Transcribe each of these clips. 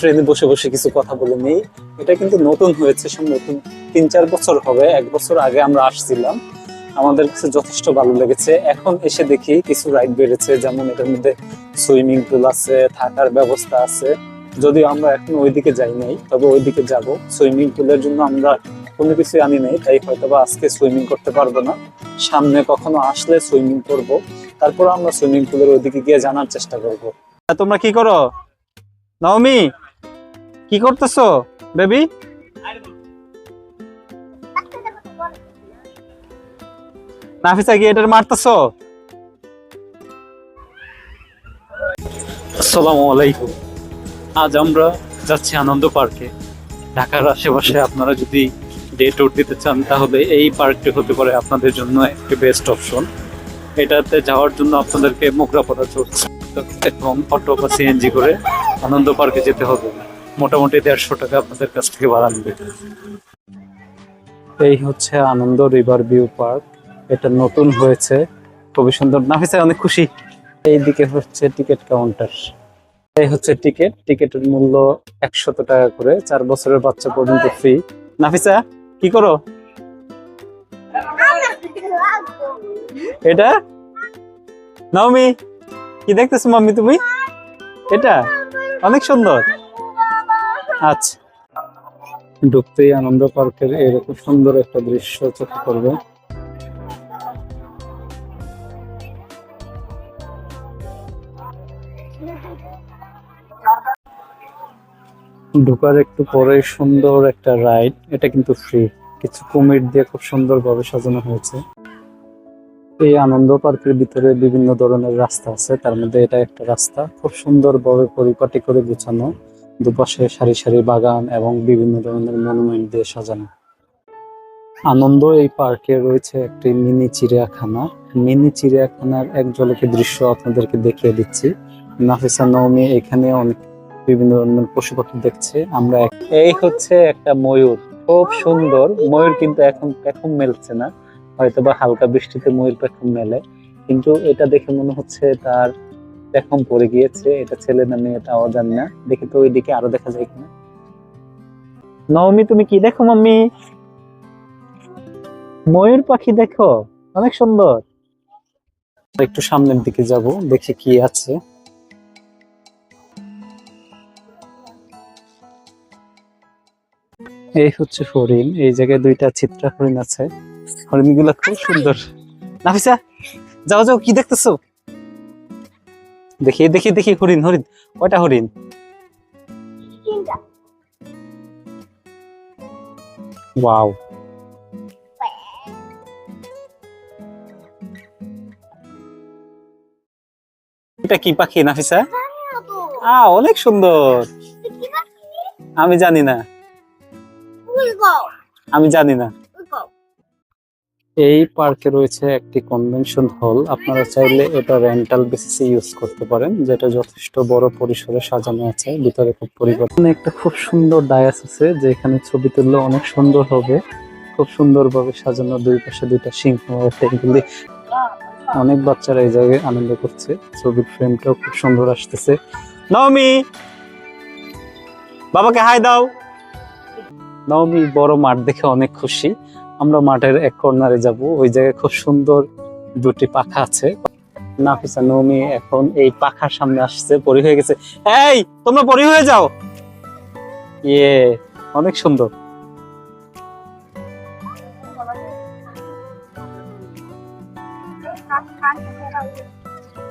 ট্রেনে বসে বসে কিছু কথা বলে নেই। এটা কিন্তু নতুন হয়েছে নতুন তিন চার বছর হবে, এক বছর আগে আমরা আসছিলাম। আমাদের কাছে যথেষ্ট ভালো লেগেছে। এখন এসে দেখি কিছু রাইড বেড়েছে, যেমন এটার মধ্যে সুইমিং পুল আছে, থাকার ব্যবস্থা আছে। যদিও আমরা এখন ওইদিকে যাই নাই, তবে ওইদিকে যাব। সুইমিং পুলের জন্য আমরা কোনো কিছু আনি নাই, তাই হয়তো বা আজকে সুইমিং করতে পারব না। সামনে কখনো আসলে সুইমিং করব। তারপর আমরা সুইমিং পুলের ওইদিকে গিয়ে জানার চেষ্টা করব। তোমরা কি করো? নবমি কি করতেছো, বেবি? নাফিসা কি এটার মারতেছো? আসসালামু আলাইকুম। আজ আমরা যাচ্ছি আনন্দ পার্কে। ঢাকার আশেপাশে আপনারা যদি ডে ট্যুর দিতে চান, তাহলে এই পার্কটি হতে পারে আপনাদের জন্য একটি বেস্ট অপশন এটাতে যাওয়ার জন্য আপনাদেরকে মোগরাপাড়া চলছে এবং অটো বা সিএনজি করে আনন্দ পার্কে যেতে হবে। মোটামুটি দেড়শো টাকা আপনাদের কাছ থেকে ভাড়া নেবে। এই হচ্ছে আনন্দ রিভার ভিউ পার্ক। এটা নতুন হয়েছে। খুবই সুন্দর। নাফিসা অনেক খুশি। এইদিকে হচ্ছে টিকিট কাউন্টার। এই হচ্ছে টিকিট। টিকিটের মূল্য একশত টাকা করে। চার বছরের বাচ্চা পর্যন্ত ফ্রি। নাফিসা, কি করো? এটা? নাওমি, কি দেখতেছো মাম্মি তুমি? এটা? অনেক সুন্দর। আচ্ছা। ঢুকতেই আনন্দ পার্কের এরকম সুন্দর একটা দৃশ্য চোখে পড়বে। ঢোকার একটু পরে সুন্দর একটা রাইড, এটা কিন্তু ফ্রি কিছু কুমির দিয়ে খুব সুন্দরভাবে সাজানো হয়েছে। এই আনন্দ পার্কের ভিতরে বিভিন্ন ধরনের রাস্তা আছে, তার মধ্যে এটা একটা রাস্তা। খুব সুন্দরভাবে পরিপাটি করে গুছানো। দুপাশে সারি সারি বাগান এবং বিভিন্ন ধরনের মনুমেন্ট দিয়ে সাজানো। আনন্দ, এই পার্কে রয়েছে একটি মিনি চিড়িয়াখানা। মিনি চিড়িয়াখানার এক ঝলকে দৃশ্য আপনাদেরকে দেখিয়ে দিচ্ছি। নাফিসা নওমি এখানে অনেক বিভিন্ন ধরনের পশু পাখি দেখছে। আমরা এই হচ্ছে একটা ময়ূর। খুব সুন্দর। ময়ূর কিন্তু এখন এখন মেলছে না। হয়তো বা হালকা বৃষ্টিতে ময়ূর পেখম মেলে। কিন্তু এটা দেখে মনে হচ্ছে তার পেখম পড়ে গিয়েছে, এটা ছেলে না মেয়ে তাও জানি না দেখি তো ওইদিকে আরও দেখা যায় কিনা। নবমী তুমি কি দেখো মাম্মি? ময়ূর পাখি দেখো, অনেক সুন্দর। একটু সামনের দিকে যাব, দেখি কি আছে। এই হচ্ছে হরিণ, এই জায়গায় দুইটা চিত্রা হরিণ আছে। হরিণগুলা খুব সুন্দর। নাফিসা, যাও যাও, কি দেখতেছো? দেখি দেখি দেখি হরিণ হরিণ। কয়টা হরিণ? ওয়াও। এটা কি পাখি নাফিসা? আ অনেক সুন্দর। আমি জানি না। আমি জানি না। এই পার্কে রয়েছে একটি কনভেনশন হল আপনারা চাইলে এটা রেন্টাল বেসিসে ইউজ করতে পারেন, যেটা যথেষ্ট বড় পরিসরে সাজানো আছে, ভিতরে খুব পরিবর্তন একটা খুব সুন্দর ডায়াস আছে, যেখানে ছবি তুললে অনেক সুন্দর হবে। খুব সুন্দরভাবে সাজানো দুই পাশে দুইটা সিংহ এগুলি অনেক বাচ্চারা এই জায়গায় আনন্দ করছে। ছবির ফ্রেমটাও খুব সুন্দর আসতেছে। নবমী বাবাকে হাই দাও। নবমী বড় মাঠ দেখে অনেক খুশি। আমরা মাঠের এক কর্নারে যাব। ওই জায়গায় খুব সুন্দর দুটি পাখা আছে। নাফিসা নবমী এখন এই পাখার সামনে আসছে, পরি হয়ে গেছে। এই, তোমরা পরি হয়ে যাও। ইয়ে অনেক সুন্দর।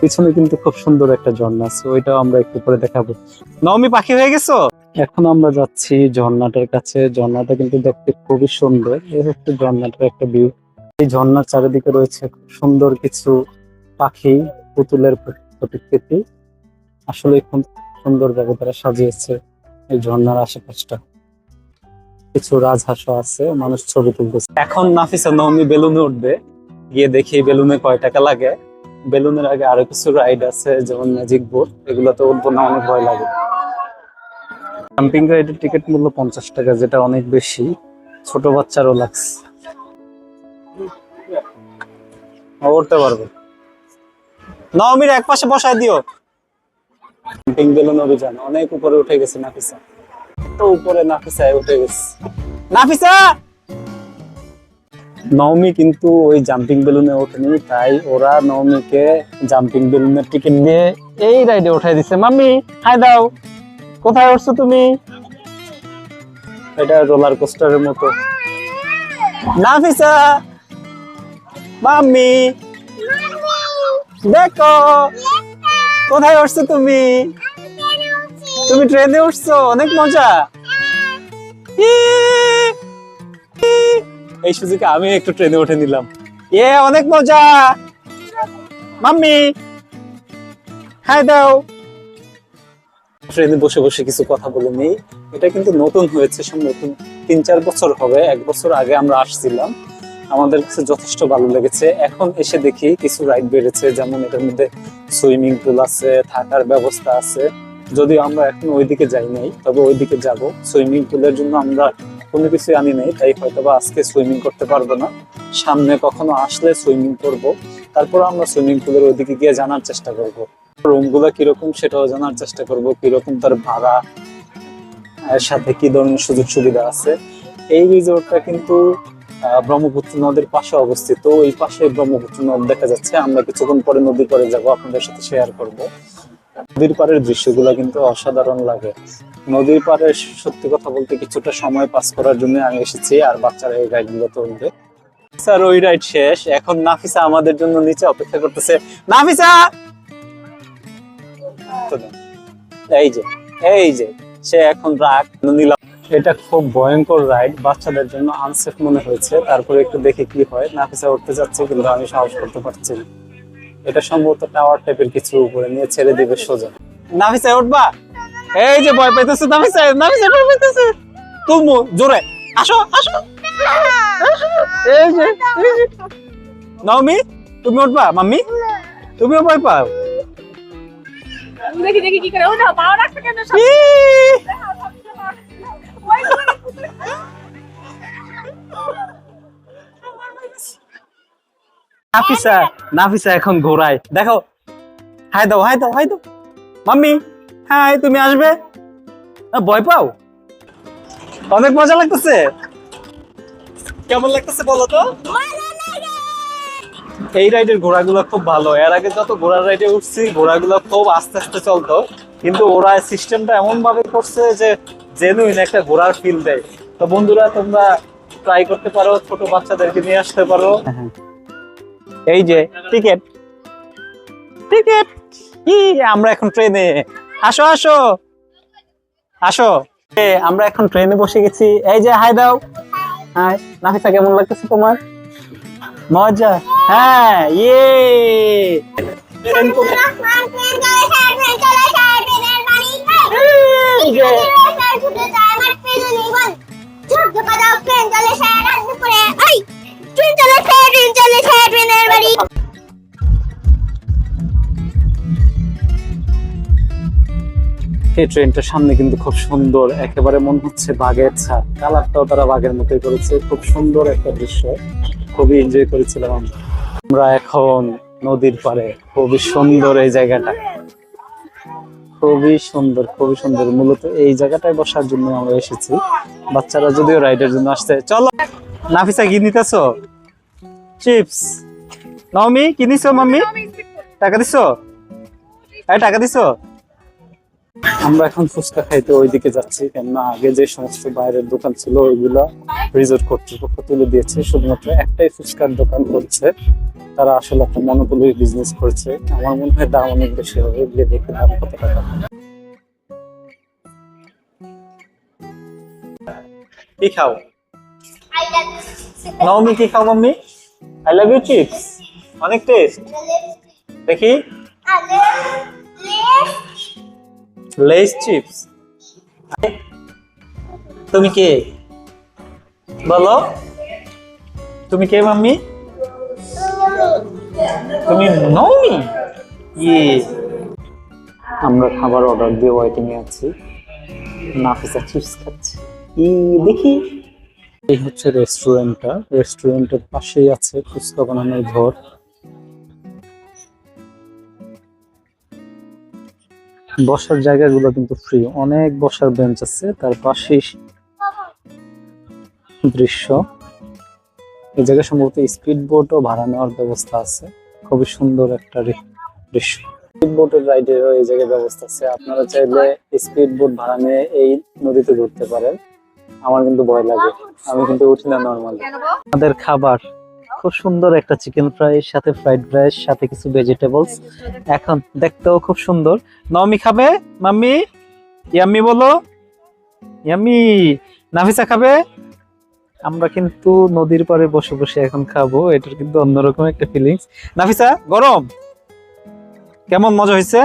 পিছনে কিন্তু খুব সুন্দর একটা ঝর্ণা আছে, ওইটাও আমরা একটু পরে দেখাবো। নবমী পাখি হয়ে গেছো? এখন আমরা যাচ্ছি ঝর্ণাটার কাছে। ঝর্ণাটা কিন্তু দেখতে খুবই সুন্দর। এই হচ্ছে ঝর্ণাটার একটা ভিউ এই ঝর্ণার চারিদিকে রয়েছে সুন্দর কিছু পাখি, পুতুলের প্রতিকৃতি আসলে খুব সুন্দর ভাবে তারা সাজিয়েছে এই ঝর্ণার আশেপাশটা। কিছু রাজহাঁসও আছে, মানুষ ছবি তুলতেছে। এখন নাফিসা নবমী বেলুনে উঠবে। গিয়ে দেখি বেলুনে কয় টাকা লাগে। বেলুনের আগে আরও কিছু রাইড আছে, যেমন ম্যাজিক বোট এগুলোতে উঠবো না, অনেক ভয় লাগে। জাম্পিং রাইডের টিকিট মূল্য পঞ্চাশ টাকা, যেটা অনেক বেশি। ছোট বাচ্চারও লাগছে। উঠতে পারবে। নবমীর এক পাশে বসায় দিও। জাম্পিং বেলুন অভিযান অনেক উপরে উঠে গেছে নাফিসা। তো উপরে নাফিসা উঠে গেছে। নাফিসা! নওমি কিন্তু ওই জাম্পিং বেলুনে ওঠেনি, তাই ওরা নওমিকে জাম্পিং বেলুনের টিকিট দিয়ে এই রাইডে উঠাই দিছে। মাম্মি, হাই দাও। কোথায় উঠছো তুমি? এটা রোলার কোস্টারের মতো। নাফিসা, মাম্মি, দেখো, কোথায় উঠছো তুমি? তুমি ট্রেনে উঠছো, অনেক মজা। এই সুযোগে আমি একটু ট্রেনে উঠে নিলাম। এ, অনেক মজা। মাম্মি, হাই দাও। ট্রেনে বসে বসে কিছু কথা বলে নেই। এটা কিন্তু নতুন হয়েছে সব নতুন তিন চার বছর হবে, এক বছর আগে আমরা আসছিলাম। আমাদের কাছে যথেষ্ট ভালো লেগেছে। এখন এসে দেখি কিছু রাইড বেড়েছে, যেমন এটার মধ্যে সুইমিং পুল আছে, থাকার ব্যবস্থা আছে। যদিও আমরা এখন ওইদিকে যাই নাই, তবে ওইদিকে যাব। সুইমিং পুলের জন্য আমরা কোনো কিছু আনি নাই, তাই হয়তো বা আজকে সুইমিং করতে পারব না। সামনে কখনো আসলে সুইমিং করব। তারপর আমরা সুইমিং পুলের ওইদিকে গিয়ে জানার চেষ্টা করব। রুমগুলো কীরকম সেটাও জানার চেষ্টা করব, কীরকম তার ভাড়া, এর সাথে কি ধরনের সুযোগ সুবিধা আছে। এই রিসোর্টটা কিন্তু ব্রহ্মপুত্র নদীর পাশে অবস্থিত। ওই পাশে ব্রহ্মপুত্র নদ দেখা যাচ্ছে। আমরা কিছুক্ষণ পরে নদীর পাড়ে যাব, আপনাদের সাথে শেয়ার করব। নদীর পাড়ের দৃশ্যগুলো কিন্তু অসাধারণ লাগে। নদীর পাড়ে সত্যি কথা বলতে কিছুটা সময় পাস করার জন্য আমি এসেছি, আর বাচ্চারা এই রাইডগুলো তুলবে। স্যার, ওই রাইড শেষ। এখন নাফিসা আমাদের জন্য নিচে অপেক্ষা করতেছে। নাফিসা! এই যে এই যে, সে এখন রাগ নিলাম। এটা খুব ভয়ঙ্কর রাইড, বাচ্চাদের জন্য আনসেফ মনে হয়েছে। তারপরে একটু দেখে কি হয়। নাফিসা উঠতে যাচ্ছে, কিন্তু আমি সাহস করতে পারছি না। এটা সম্ভবত টাওয়ার টাইপের কিছু উপরে নিয়ে ছেড়ে দিবে সোজা। নাফিসা, উঠবা! এই যে ভয় পাইতেছে নাফিসা নাফিসা ভয় পাইতেছে। তুমু, জোরে, আসো আসো। এই যে নওমি, তুমি উঠবা, মাম্মি, তুমিও ভয় পাও। দেখি দেখি কি করে। ওঠা পাও রাখতে কেন সব? নাফিসা নাফিসা এখন ঘোরায় দেখো হাই দাও হাই দাও হাই দাও। মাম্মি হাই তুমি আসবে? ভয় পাও? অনেক মজা লাগতেছে। কেমন লাগতেছে বলো তো? এই রাইডের ঘোড়াগুলো খুব ভালো। এর আগে যত ঘোড়ার রাইডে উঠছি, ঘোড়াগুলো খুব আস্তে আস্তে চলতো। কিন্তু ওরা সিস্টেমটা এমন ভাবে করছে যে জেনুইন একটা ঘোড়ার ফিল দেয়। তো বন্ধুরা, তোমরা ট্রাই করতে পারো, ছোট বাচ্চাদেরকে নিয়ে আসতে পারো। এই যে টিকেট টিকেট কি? আমরা এখন ট্রেনে আসো আসো। আসো। আমরা এখন ট্রেনে বসে গেছি। এই যে হাই দাও। হাই নাফিসা, কেমন লাগতেছে তোমার? মজা হ্যাঁ ইয়ে ট্রেন কোথায়? এই যে, এই ট্রেনটার সামনে কিন্তু খুব সুন্দর, একেবারে মনে হচ্ছে বাঘের ছাদ কালারটাও তারা বাঘের মতোই করেছে, খুব সুন্দর একটা দৃশ্য। খুবই এনজয় করেছিলাম আমরা। আমরা এখন নদীর পারে খুবই সুন্দর এই জায়গাটা। খুবই সুন্দর খুবই সুন্দর। মূলত এই জায়গাটায় বসার জন্য আমরা এসেছি। বাচ্চারা যদিও রাইডের জন্য আসছে। চলো, নাফিসা কি নিতেছো? চিপস নমি কি মাম্মি? টাকা দিছো? টাকা দিছো? আমরা এখন ফুচকা খাইতে ওইদিকে যাচ্ছি কেননা আগে যে সমস্ত বাইরের দোকান ছিল ওইগুলো রিজোর্ট কর্তৃপক্ষ তুলে দিয়েছে। শুধুমাত্র একটাই ফুচকার দোকান করছে। তারা আসলে একটা মনোপলি বিজনেস করছে। আমার মনে হয় দাম অনেক বেশি হবে গিয়ে দেখে দাম কত টাকা। কি খাও? নবমি কি খাও mummy I love you chips অনেক টেস্ট দেখি। লেস চিপস তুমি কে? বলো। তুমি কে মাম্মি? তুমি নওমি ইয়ে। আমরা খাবার অর্ডার দিয়ে ওয়েটিং এ আছি। নাফিসা চিপস খাচ্ছি। ই দেখি। এই হচ্ছে রেস্টুরেন্টটা রেস্টুরেন্টের পাশেই আছে ফুচকা বানানোর ঘর। বসার জায়গাগুলো কিন্তু ফ্রি অনেক বসার বেঞ্চ আছে, তার পাশেই দৃশ্য। এই জায়গায় সম্ভবত স্পিড বোটও ভাড়া নেওয়ার ব্যবস্থা আছে। খুবই সুন্দর একটা দৃশ্য। স্পিড বোটের রাইডেরও এই জায়গায় ব্যবস্থা আছে। আপনারা চাইলে স্পিড বোট ভাড়া নিয়ে এই নদীতে ঘুরতে পারেন। আমার কিন্তু ভয় লাগে। আমি কিন্তু উঠি না নর্মালি আমাদের খাবার খুব সুন্দর একটা চিকেন ফ্রাই সাথে ফ্রাইড রাইস সাথে কিছু ভেজিটেবলস এখন দেখতেও খুব সুন্দর। নমি খাবে? মাম্মি? ইয়াম্মি বলো। ইয়াম্মি নাফিসা খাবে? আমরা কিন্তু নদীর পাড়ে বসে বসে এখন খাব। এটার কিন্তু অন্যরকম একটা ফিলিংস নাফিসা গরম? কেমন মজা হয়েছে?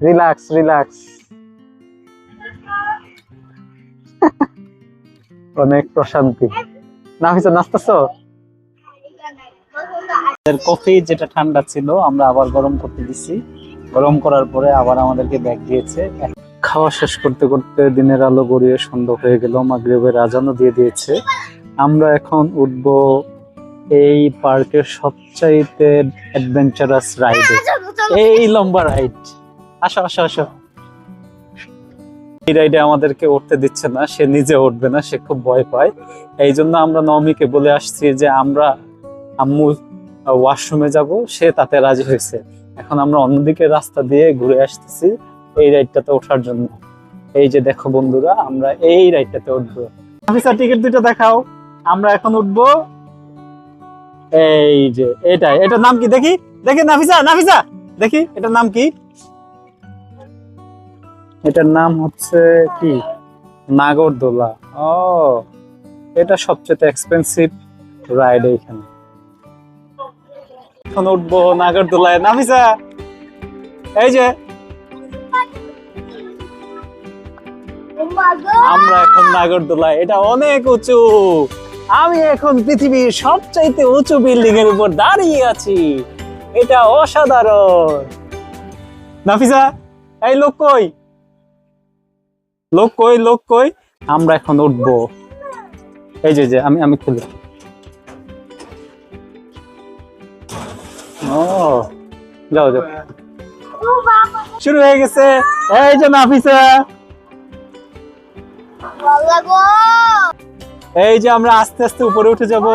রিল্যাক্স রিল্যাক্স অনেক প্রশান্তি। নাফিসা নাচতেছো? আমাদের কফি যেটা ঠান্ডা ছিল, আমরা আবার গরম করতে দিছি। গরম করার পরে আবার আমাদেরকে ব্যাগ দিয়েছে। খাওয়া শেষ করতে করতে দিনের আলো গড়িয়ে সন্ধ্যা হয়ে গেল, মাগরিবের আজানও দিয়ে দিয়েছে। আমরা এখন উঠব এই পার্কের সবচাইতে অ্যাডভেঞ্চারাস রাইডে এই লম্বা রাইড আসো আসো আসো। এই রাইডে আমাদেরকে উঠতে দিচ্ছে না, সে নিজে উঠবে না, সে খুব ভয় পায়। এই জন্য আমরা নমিকে বলে আসছি যে আমরা আম্মু ওয়াশরুমে যাব, সে তাতে রাজি হয়েছে। এখন আমরা অন্যদিকে রাস্তা দিয়ে ঘুরে আসতেছি এই রাইডটাতে ওঠার জন্য। এই যে দেখো বন্ধুরা, আমরা এই রাইডটাতে উঠবো। অফিসার টিকিট দুটো দেখাও। আমরা এখন উঠবো এই যে, এটাই। এটার নাম কি? দেখি। দেখি নাফিসা নাফিসা। দেখি, এটার নাম কি? এটার নাম হচ্ছে কি? নাগরদোলা। ও, এটা সবচেয়ে এক্সপেন্সিভ রাইড এইখানে। এখন উঠবো নাগরদোলায়। নাফিসা, এই যে। আমরা এখন নাগরদোলায়। এটা অনেক উঁচু। আমি এখন পৃথিবীর সবচাইতে উঁচু বিল্ডিং এর উপর দাঁড়িয়ে আছি। এটা অসাধারণ। নাফিসা, এই লোক কই? লোক কই লোক কই? আমরা এখন উঠবো। এই যে যে, আমি আমি খুলি। ও, যাও যাও। শুরু হয়ে গেছে। এই যে নাফিসা। এই যে আমরা আস্তে আস্তে উপরে উঠে যাব।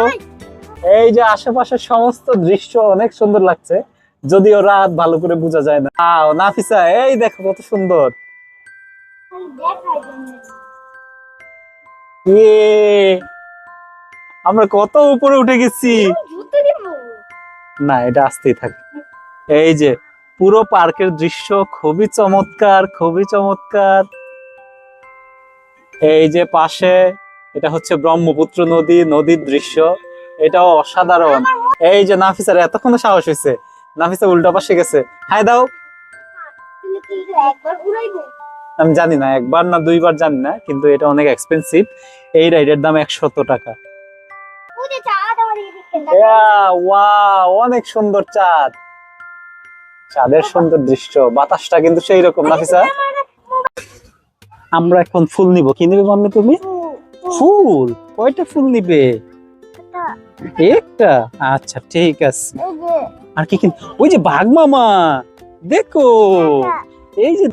এই যে আশেপাশের সমস্ত দৃশ্য অনেক সুন্দর লাগছে। যদিও রাত ভালো করে বোঝা যায় না। নাফিসা, এই দেখো কত সুন্দর। আমরা কত উপরে উঠে গেছি? না, এটা আসতেই থাকে। এই যে, পুরো পার্কের দৃশ্য খুবই চমৎকার খুবই চমৎকার। এই যে পাশে, এটা হচ্ছে ব্রহ্মপুত্র নদী, নদীর দৃশ্য। এটাও অসাধারণ। এই যে নাফিসার এতক্ষণ সাহস হয়েছে নাফিসা উল্টা পাশে গেছে। হাই দাও। আমি জানি না একবার না দুইবার জানি না কিন্তু এটা অনেক এক্সপেন্সিভ এই রাইডের দাম একশত টাকা। অনেক সুন্দর চাঁদ। চাঁদের সুন্দর দৃশ্য বাতাসটা কিন্তু সেই রকম নাফিসা আমরা এখন ফুল নিব। কি নিবে মাম্মি তুমি? ফুল কয়টা ফুল নিবে? একটা। আচ্ছা ঠিক আছে। আর কি ওই যে বাঘ মামা দেখো। এই যে।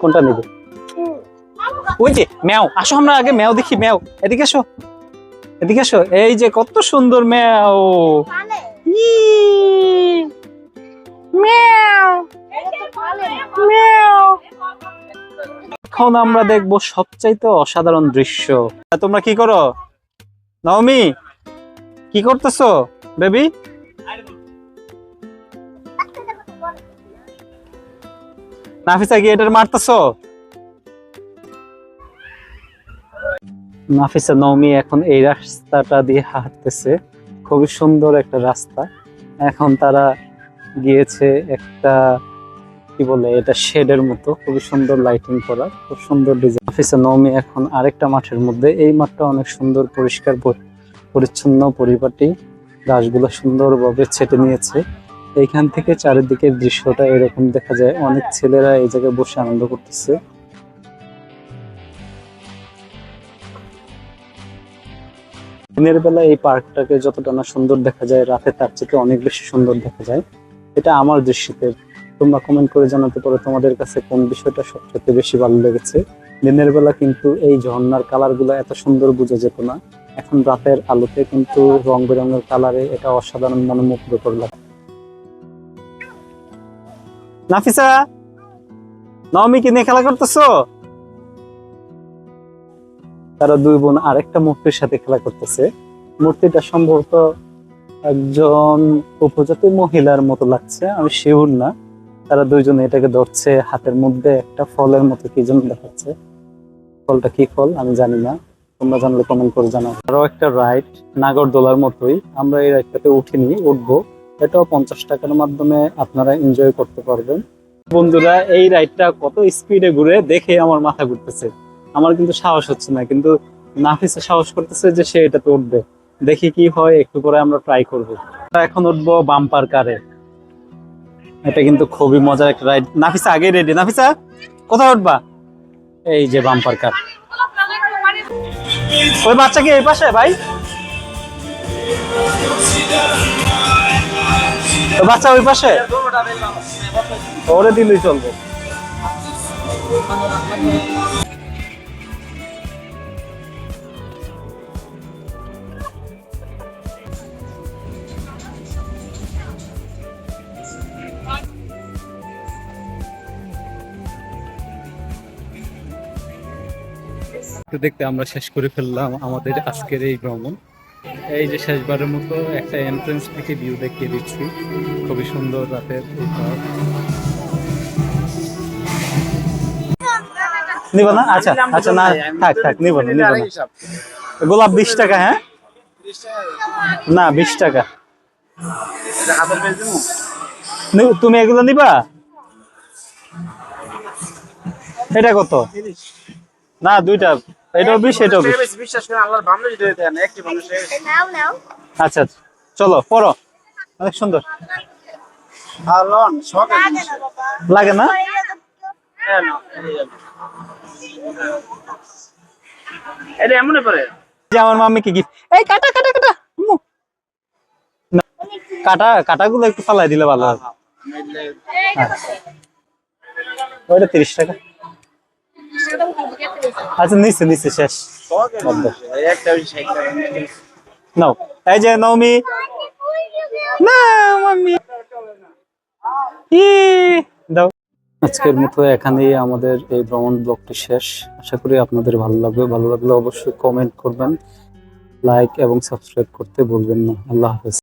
কোনটা নিবে? ওই যে ম্যাও আসো আমরা আগে ম্যাও দেখি ম্যাও। এদিকে আসো এদিকে আসো এই যে কত সুন্দর ম্যাও। এখন আমরা দেখব সবচাইতে অসাধারণ দৃশ্য। তোমরা কি করো? নবমি কি করতেছো? বেবি? নাফিসা কি এটার মারতেছো? নাফিসা নওমি এখন এই রাস্তাটা দিয়ে হাঁটতেছে। খুবই সুন্দর একটা রাস্তা। এখন তারা গিয়েছে একটা, কি বলে এটা, শেডের মতো। খুবই সুন্দর লাইটিং করা, খুব সুন্দর ডিজাইন নাফিসা নওমি এখন আরেকটা মাঠের মধ্যে। এই মাঠটা অনেক সুন্দর, পরিষ্কার পরি- পরিচ্ছন্ন পরিপাটি। গাছগুলো সুন্দরভাবে ছেটে নিয়েছে। এইখান থেকে চারিদিকের দৃশ্যটা এরকম দেখা যায়। অনেক ছেলেরা এই জায়গায় বসে আনন্দ করতেছে। দিনের বেলা এই পার্কটাকে যতটা না সুন্দর দেখা যায়, রাতে তার চেয়ে অনেক বেশি সুন্দর দেখা যায়। এটা আমার দৃষ্টিতে। তোমরা কমেন্ট করে জানাতে পারো তোমাদের কাছে কোন বিষয়টা সবচেয়ে বেশি ভালো লেগেছে। দিনের বেলা কিন্তু এই ঝর্ণার কালারগুলো এত সুন্দর বোঝা যেত না। এখন রাতের আলোতে কিন্তু রং বেরঙের কালারে এটা অসাধারণ মনোমুগ্ধকর লাগে। নাফিসা নবমী কি নিয়ে খেলা করতেছো? তারা দুই বোন আরেকটা মূর্তির সাথে খেলা করতেছে। মূর্তিটা সম্ভবত একজন উপজাতি মহিলার মতো লাগছে, আমি শিউর না। তারা দুইজনে এটাকে ধরছে, হাতের মধ্যে একটা ফলের মতো কি যেন দেখাচ্ছে। ফলটা কি ফল, আমি জানি না। তোমরা জানলে কমেন্ট করে জানাও। আরও একটা রাইড নাগরদোলার মতোই। আমরা এই রাইডটাতে উঠিনি, উঠবো। এটাও পঞ্চাশ টাকার মাধ্যমে আপনারা এনজয় করতে পারবেন। বন্ধুরা, এই রাইডটা কত স্পিডে ঘুরে দেখে আমার মাথা ঘুরতেছে। আমার কিন্তু সাহস হচ্ছে না, কিন্তু নাফিসে সাহস করতেছে যে সে এটাতে উঠবে। দেখি কি হয়, একটু পরে আমরা ট্রাই করব। এখন উঠবো বাম্পার কারে। এটা কিন্তু খুবই মজার একটা রাইড নাফিসা, আগে রেডি নাফিসা, কোথায় উঠবা? এই যে বাম্পার কার। ওই বাচ্চা কি এই পাশে, ভাই? বাচ্চা ওই পাশে? ওরে দিলেই চলবো। দেখতে দেখতে আমরা শেষ করে ফেললাম আমাদের আজকের এই ভ্রমণ। এই যে শেষবারের মতো একটা এন্ট্রেন্স থেকে ভিউ দেখিয়ে দিচ্ছি। খুবই সুন্দর রাতের নিব না? আচ্ছা আচ্ছা না থাক থাক নিব না নিব না। গোলাপ বিশ টাকা হ্যাঁ? না বিশ টাকা। তুমি এগুলো নিবা? এটা কত? না দুইটা। এটাও বিশ এটাও বিশ বিশ্বাস করে আল্লাহর বান্দা যদি দেন একটি নাও নাও। আচ্ছা আচ্ছা চলো পড়ো। অনেক সুন্দর। আলন শখ লাগে না বাবা। লাগে না? এটা এমনই পরে। যে আমার মাম্মিকে গিফট এই কাটা কাটা কাটা। কাটা কাটাগুলো একটু ফালাই দিলে ভালো হয়। আচ্ছা। ওইটা তিরিশ টাকা। আচ্ছা নিচে নিচে শেষ। নাও। এই যে নৌমি। না দাও। আজকের মতো এখানেই আমাদের এই ভ্রমণ ব্লগটি শেষ। আশা করি আপনাদের ভালো লাগবে। ভালো লাগলে অবশ্যই কমেন্ট করবেন। লাইক এবং সাবস্ক্রাইব করতে বলবেন না। আল্লাহ হাফেজ।